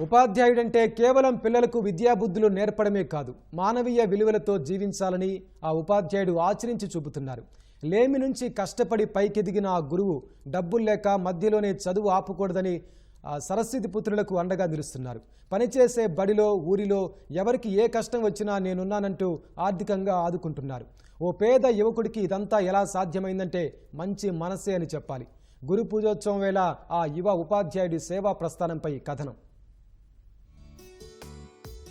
ఉపాధ్యాయుడంటే కేవలం పిల్లలకు విద్యాబుద్ధులు నేర్పడమే కాదు మానవీయ విలువలతో జీవించాలని ఆ ఉపాధ్యాయుడు ఆచరించి చూపుతున్నారు. లేమి నుంచి కష్టపడి పైకెదిగిన ఆ గురువు డబ్బులు లేక మధ్యలోనే చదువు ఆపకూడదని ఆ సరస్వతి పుత్రులకు అండగా నిలుస్తున్నారు. పనిచేసే బడిలో ఊరిలో ఎవరికి ఏ కష్టం వచ్చినా నేనున్నానంటూ ఆర్థికంగా ఆదుకుంటున్నారు. ఓ పేద యువకుడికి ఇదంతా ఎలా సాధ్యమైందంటే మంచి మనసే అని చెప్పాలి. గురు పూజోత్సవం వేళ ఆ యువ ఉపాధ్యాయుడి సేవా ప్రస్థానంపై కథనం.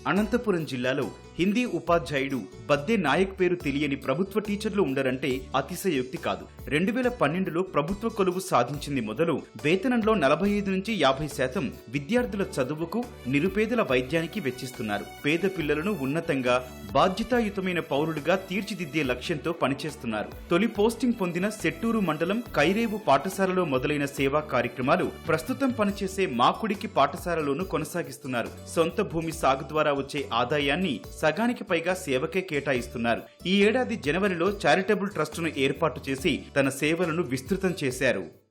అనంతపురం జిల్లాలో హిందీ ఉపాధ్యాయుడు బద్దే నాయక్ పేరు తెలియని ప్రభుత్వ టీచర్లు ఉండరంటే అతిశయోక్తి కాదు. రెండు వేల పన్నెండులో ప్రభుత్వ కొలువు సాధించింది మొదలు వేతనంలో నలభై ఐదు నుంచి యాభై శాతం విద్యార్థుల చదువుకు నిరుపేదల వైద్యానికి వెచ్చిస్తున్నారు. పేద పిల్లలను ఉన్నతంగా బాధ్యతాయుతమైన పౌరులుగా తీర్చిదిద్దే లక్ష్యంతో పనిచేస్తున్నారు. తొలి పోస్టింగ్ పొందిన సెట్టూరు మండలం కైరేవు పాఠశాలలో మొదలైన సేవా కార్యక్రమాలు ప్రస్తుతం పనిచేసే మాకుడికి పాఠశాలలోనూ కొనసాగిస్తున్నారు. సొంత భూమి సాగు ద్వారా వచ్చే ఆదాయాన్ని సగానికి పైగా సేవకే కేటాయిస్తున్నారు. ఈ ఏడాది జనవరిలో చారిటబుల్ ట్రస్టును ఏర్పాటు చేసి తన సేవలను విస్తృతం చేశారు.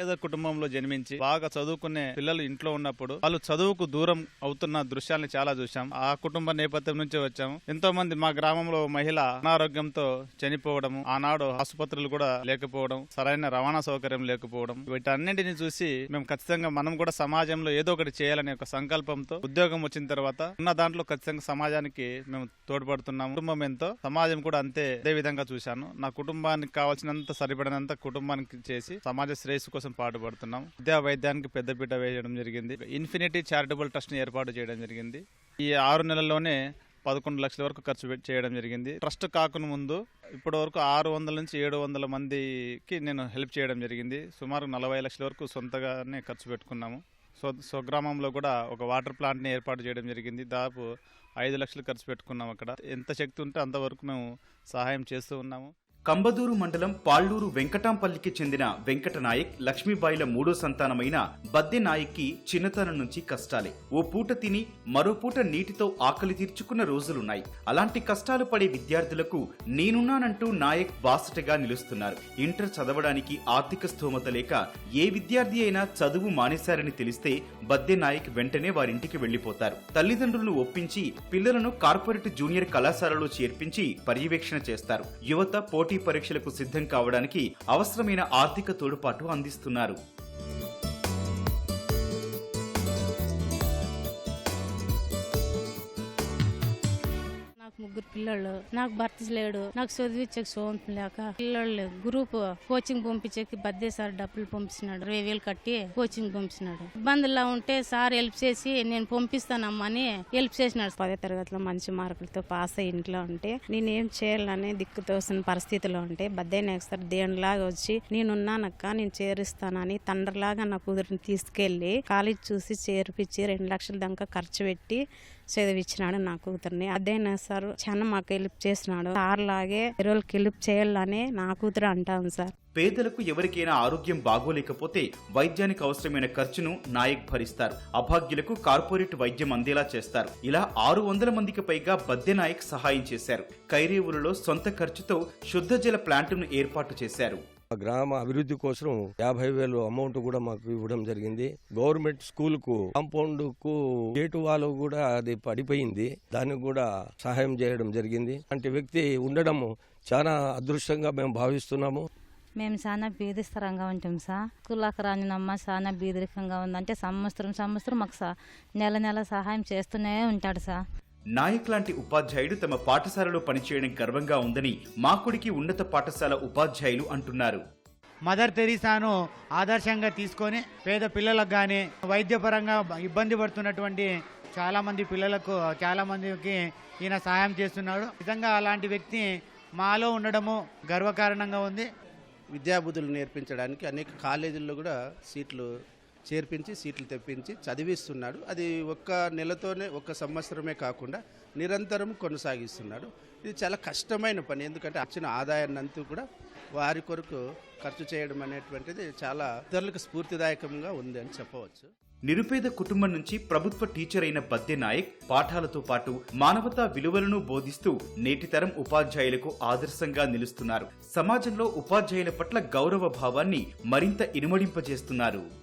పేద కుటుంబంలో జన్మించి బాగా చదువుకునే పిల్లలు ఇంట్లో ఉన్నప్పుడు వాళ్ళు చదువుకు దూరం అవుతున్న దృశ్యాల్ని చాలా చూశాం. ఆ కుటుంబ నేపథ్యం నుంచి వచ్చాము ఎంతో మంది మా గ్రామంలో మహిళ అనారోగ్యంతో చనిపోవడం ఆనాడు ఆసుపత్రులు కూడా లేకపోవడం సరైన రవాణా సౌకర్యం లేకపోవడం వీటన్నింటిని చూసి మేము ఖచ్చితంగా మనం కూడా సమాజంలో ఏదో ఒకటి చేయాలనే ఒక సంకల్పంతో ఉద్యోగం వచ్చిన తర్వాత ఉన్న దాంట్లో ఖచ్చితంగా సమాజానికి మేము తోడ్పడుతున్నాము. కుటుంబం ఎంతో సమాజం కూడా అంతే అదే విధంగా చూశాను. నా కుటుంబానికి కావాల్సినంత సరిపడినంత కుటుంబానికి చేసి సమాజ శ్రేయస్సు కోసం పాటుపడుతున్నాం విద్యా వైద్యానికి పెద్దపీట వేయడం జరిగింది. ఇన్ఫినిటీ చారిటబుల్ ట్రస్ట్ని ఏర్పాటు చేయడం జరిగింది. ఈ ఆరు నెలల్లోనే పదకొండు లక్షల వరకు ఖర్చు చేయడం జరిగింది. ట్రస్ట్ కాకుండా ముందు ఇప్పటి వరకు ఆరు వందల నుంచి ఏడు వందల మందికి నేను హెల్ప్ చేయడం జరిగింది. సుమారు నలభై లక్షల వరకు సొంతగానే ఖర్చు పెట్టుకున్నాము. సో స్వగ్రామంలో కూడా ఒక వాటర్ ప్లాంట్ని ఏర్పాటు చేయడం జరిగింది. దాదాపు ఐదు లక్షలు ఖర్చు పెట్టుకున్నాం అక్కడ. ఎంత శక్తి ఉంటే అంతవరకు మేము సహాయం చేస్తూ ఉన్నాము. కంబదూరు మండలం పాళ్ళూరు వెంకటాంపల్లికి చెందిన వెంకట నాయక్ లక్ష్మీబాయిల మూడో సంతానమైన బద్దె నాయక్కి చిన్నతనం నుంచి కష్టాలే. ఓ పూట తిని మరో పూట నీటితో ఆకలి తీర్చుకున్న రోజులున్నాయి. అలాంటి కష్టాలు పడే విద్యార్థులకు నేనున్నానంటూ నాయక్ బాసటగా నిలుస్తున్నారు. ఇంటర్ చదవడానికి ఆర్థిక స్థోమత లేక ఏ విద్యార్థి అయినా చదువు మానేశారని తెలిస్తే బద్దె నాయక్ వెంటనే వారింటికి వెళ్ళిపోతారు తల్లిదండ్రులను ఒప్పించి పిల్లలను కార్పొరేట్ జూనియర్ కళాశాలలో చేర్పించి పర్యవేక్షణ చేస్తారు. యువత పోటీ పరీక్షలకు సిద్ధం కావడానికి అవసరమైన ఆర్థిక తోడ్పాటు అందిస్తున్నారు. ముగ్గురు పిల్లలు నాకు భర్త లేడు. నాకు చదివించే సోమం లేక పిల్లలు గ్రూప్ కోచింగ్ పంపించేకి బద్దే సార్ డబ్బులు పంపిస్తున్నాడు. ఇరవై వేలు కట్టి కోచింగ్ పంపిస్తున్నాడు. ఇబ్బందుల్లో ఉంటే సార్ హెల్ప్ చేసి నేను పంపిస్తానమ్మా అని హెల్ప్ చేసినాడు. పదో తరగతిలో మంచి మార్కులతో పాస్ అయ్యి ఇంట్లో ఉంటే నేనేం చేయాలని దిక్కుతోసిన పరిస్థితిలో ఉంటే బద్దే సార్ దేనిలాగా వచ్చి నేనున్నానక్క నేను చేరుస్తానని తండ్రిలాగా నా కూతురిని తీసుకెళ్ళి కాలేజ్ చూసి చేర్పించి రెండు లక్షల దాకా ఖర్చు పెట్టి చదివించినాడు నా కూతుర్ని. అదే సార్ చాలా మాకు హెల్ప్ చేసినాడు. సార్ లాగే రోజులకి హెల్ప్ చేయాలని నా కూతురు అంటాను సార్. పేదలకు ఎవరికైనా ఆరోగ్యం బాగోలేకపోతే వైద్యానికి అవసరమైన ఖర్చును నాయక్ భరిస్తారు. అభాగ్యులకు కార్పొరేట్ వైద్యం అందేలా చేస్తారు. ఇలా ఆరు వందల మందికి పైగా బద్దె నాయక్ సహాయం చేశారు. కైరేవులలో సొంత ఖర్చుతో శుద్ధ జల ప్లాంటును ఏర్పాటు చేశారు. గ్రామ అభివృద్ధి కోసం యాభై వేలు అమౌంట్ కూడా మాకు ఇవ్వడం జరిగింది. గవర్నమెంట్ స్కూల్కు కాంపౌండ్కు గేటు వాళ్ళు కూడా అది పడిపోయింది. దానికి కూడా సహాయం చేయడం జరిగింది. అంటే వ్యక్తి ఉండడం చాలా అదృష్టంగా మేము భావిస్తున్నాము. మేము చాలా బీదిస్తరంగా ఉంటాం సార్. స్కూల్కి రానినమ్మ చాలా బీదరికంగా ఉందంటే సంవత్సరం సంవత్సరం మాకు నెల నెల సహాయం చేస్తూనే ఉంటాడు సార్. నాయక్ లాంటి ఉపాధ్యాయుడు తమ పాఠశాలలో పనిచేయడం గర్వంగా ఉందని మాకుడికి ఉన్నత పాఠశాల ఉపాధ్యాయులు అంటున్నారు. మదర్ తెరీసాను ఆదర్శంగా తీసుకొని పేద పిల్లలకు కానీ వైద్యపరంగా ఇబ్బంది పడుతున్నటువంటి చాలా మంది పిల్లలకు చాలా మందికి ఈయన సహాయం చేస్తున్నాడు. నిజంగా అలాంటి వ్యక్తి మాలో ఉండడము గర్వకారణంగా ఉంది. విద్యాబుద్ధులు నేర్పించడానికి అనేక కాలేజీల్లో కూడా సీట్లు చేర్పించి సీట్లు తెప్పించి చదివిస్తున్నాడు. అది ఒక్క నెలతోనే ఒక్క సంవత్సరమే కాకుండా నిరంతరం కొనసాగిస్తున్నాడు. ఇది చాలా కష్టమైన పని. ఎందుకంటే వచ్చిన ఆదాయాన్నంతా కూడా వారి కొరకు ఖర్చు చేయడం అనేటువంటిది చాలా ఇతరులకు స్ఫూర్తిదాయకంగా ఉంది అని చెప్పవచ్చు. నిరుపేద కుటుంబం నుంచి ప్రభుత్వ టీచర్ అయిన బద్దె నాయక్ పాఠాలతో పాటు మానవతా విలువలను బోధిస్తూ నేటితరం ఉపాధ్యాయులకు ఆదర్శంగా నిలుస్తున్నారు. సమాజంలో ఉపాధ్యాయుల పట్ల గౌరవ భావాన్ని మరింత ఇనుమడింపజేస్తున్నారు.